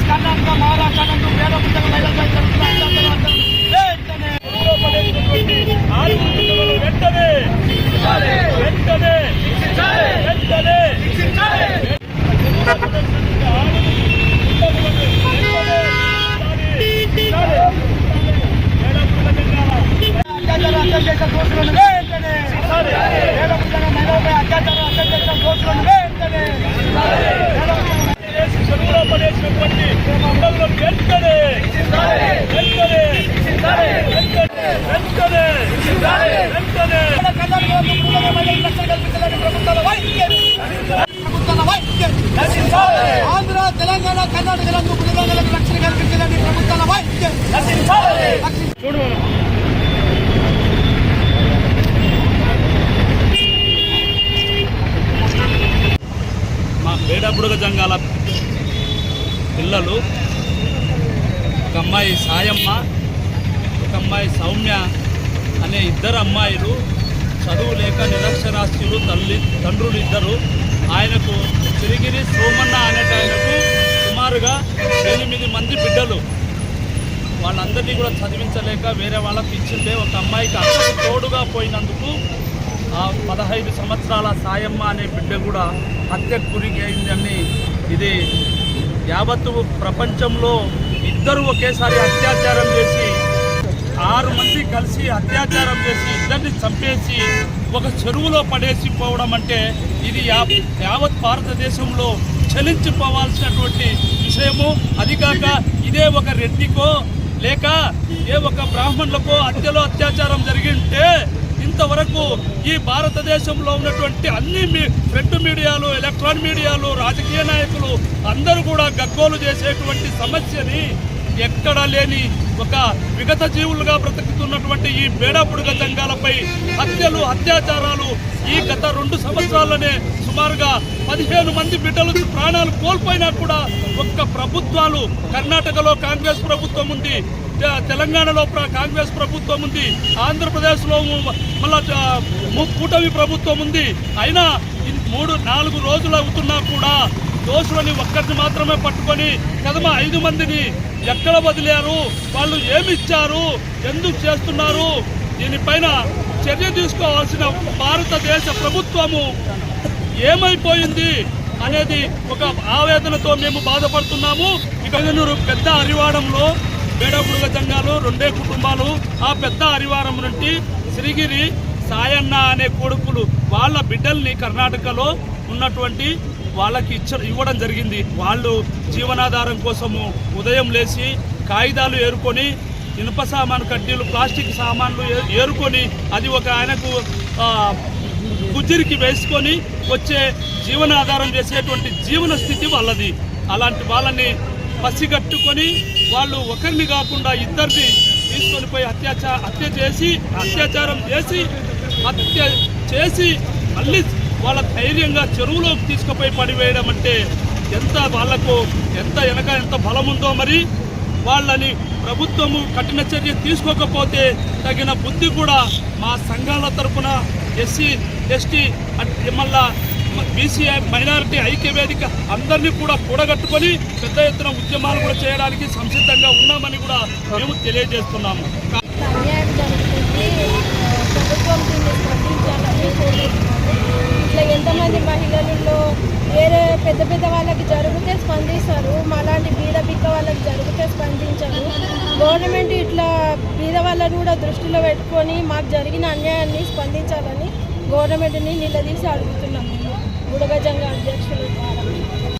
ఆంధ్రప్రదేశ్ కర్ణాటక మహారాష్ట్ర పేద పుస్తక మహిళలపై వెంటనే వెంటనే వెంటనే వెంటనే అత్యాచార వెంటనే పేద పుస్తక మహిళలపై వెంటనే పడేసినటువంటి పిల్లలను వెంటనే వెంటనే వెంటనే వెంటనే ఆంధ్ర తెలంగాణ కర్ణాటకలకు మృగాలకు రక్షణ కల్పించాలని ప్రభుత్వాల వైద్యం. చూడు. మా బేడబుడుగ జంగాల పిల్లలు. ఒక అమ్మాయి సాయమ్మ ఒక అమ్మాయి సౌమ్య అనే ఇద్దరు అమ్మాయిలు. చదువు లేక నిరక్షరాస్యులు తల్లి తండ్రులు ఇద్దరు ఆయనకు తిరిగిరి సోమన్న అనేటాయనకు సుమారుగా ఎనిమిది మంది బిడ్డలు. వాళ్ళందరినీ కూడా చదివించలేక వేరే వాళ్ళకి ఇచ్చిందే ఒక అమ్మాయికి అక్కకు తోడుగా పోయినందుకు ఆ పదహైదు సంవత్సరాల సాయమ్మ అనే బిడ్డ కూడా హత్యకు గురికి అయిందని ఇది యావత్తు ప్రపంచంలో ఇద్దరు ఒకేసారి అత్యాచారం చేసి ఆరు మంది కలిసి అత్యాచారం చేసి ఇద్దరిని చంపేసి ఒక చెరువులో పడేసి పోవడం అంటే ఇది యా యావత్ భారతదేశంలో చలించిపోవాల్సినటువంటి విషయము. అది కాక ఇదే ఒక రెడ్డికో లేక ఏ ఒక బ్రాహ్మణులకో హత్యలో అత్యాచారం ఇంతవరకు ఈ భారతదేశంలో ఉన్నటువంటి అన్ని మీ ప్రింట్ మీడియాలు ఎలక్ట్రానిక్ మీడియాలు రాజకీయ నాయకులు అందరూ కూడా గగ్గోలు చేసేటువంటి సమస్యని ఎక్కడా లేని ఒక విగత జీవులుగా బ్రతుకుతున్నటువంటి ఈ బేడాపుడుగ జంగాలపై హత్యలు అత్యాచారాలు ఈ గత రెండు సంవత్సరాలనే సుమారుగా పదిహేను మంది బిడ్డలు ప్రాణాలు కోల్పోయినా కూడా ఒక్క ప్రభుత్వాలు కర్ణాటకలో కాంగ్రెస్ ప్రభుత్వం ఉంది తె- తెలంగాణలో కాంగ్రెస్ ప్రభుత్వం ఉంది ఆంధ్రప్రదేశ్లో మళ్ళా ము- కూటమి ప్రభుత్వం ఉంది. అయినా మూడు నాలుగు రోజులు అవుతున్నా కూడా దోషులని ఒక్కరిని మాత్రమే పట్టుకొని కదమ ఐదు మందిని ఎక్కడ వదిలారు? వాళ్ళు ఏమి ఇచ్చారు ఎందుకు చేస్తున్నారు? దీనిపైన చర్య తీసుకోవాల్సిన భారతదేశ ప్రభుత్వము ఏమైపోయింది అనేది ఒక ఆవేదనతో మేము బాధపడుతున్నాము. ఇక పెద్ద అరివాడంలో బేడపుడుగ జంగాలు రెండే కుటుంబాలు ఆ పెద్ద అరివారం నుండి శ్రీగిరి సాయన్న అనే కొడుకులు వాళ్ళ బిడ్డల్ని కర్ణాటకలో ఉన్నటువంటి వాళ్ళకి ఇచ్చ ఇవ్వడం జరిగింది. వాళ్ళు జీవనాధారం కోసము ఉదయం లేచి కాగితాలు ఏరుకొని ఇనుప సామాను కడ్డీలు ప్లాస్టిక్ సామాన్లు ఏ- ఏరుకొని అది ఒక ఆయనకు ఆ, గుజ్జిరికి వేసుకొని వచ్చే జీవనాధారం చేసేటువంటి జీవన స్థితి వాళ్ళది. అలాంటి వాళ్ళని పసిగట్టుకొని వాళ్ళు ఒకరిని కాకుండా ఇద్దరిని తీసుకొని పోయి అత్యాచార హత్య చేసి అత్యాచారం చేసి హత్య చేసి మళ్ళీ వాళ్ళ ధైర్యంగా చెరువులోకి తీసుకుపోయి పడివేయడం అంటే ఎంత వాళ్ళకు ఎంత వెనక ఎంత బలం ఉందో మరి వాళ్ళని ప్రభుత్వము కఠిన చర్య తీసుకోకపోతే తగిన బుద్ధి కూడా మా సంఘాల తరపున ఎస్సీ ఎస్టీ మళ్ళా బీసీఐ మైనారిటీ ఐక్యవేదిక అందరినీ కూడా కూడగట్టుకొని పెద్ద ఎత్తున ఉద్యమాలు కూడా చేయడానికి సంసిద్ధంగా ఉన్నామని కూడా మేము తెలియజేస్తున్నాము. ఇట్లా ఎంతమంది మహిళలలో వేరే పెద్ద పెద్ద వాళ్ళకి జరిగితే స్పందిస్తారు. మాలాంటి బీద బిక్క వాళ్ళకి జరిగితే స్పందించరు. గవర్నమెంట్ ఇట్లా బీద వాళ్ళని కూడా దృష్టిలో పెట్టుకొని మాకు జరిగిన అన్యాయాన్ని స్పందించాలని గవర్నమెంట్ని నిలదీసి అడుగుతున్నాము. బుడగజంగ అధ్యక్షుల. ద్వారా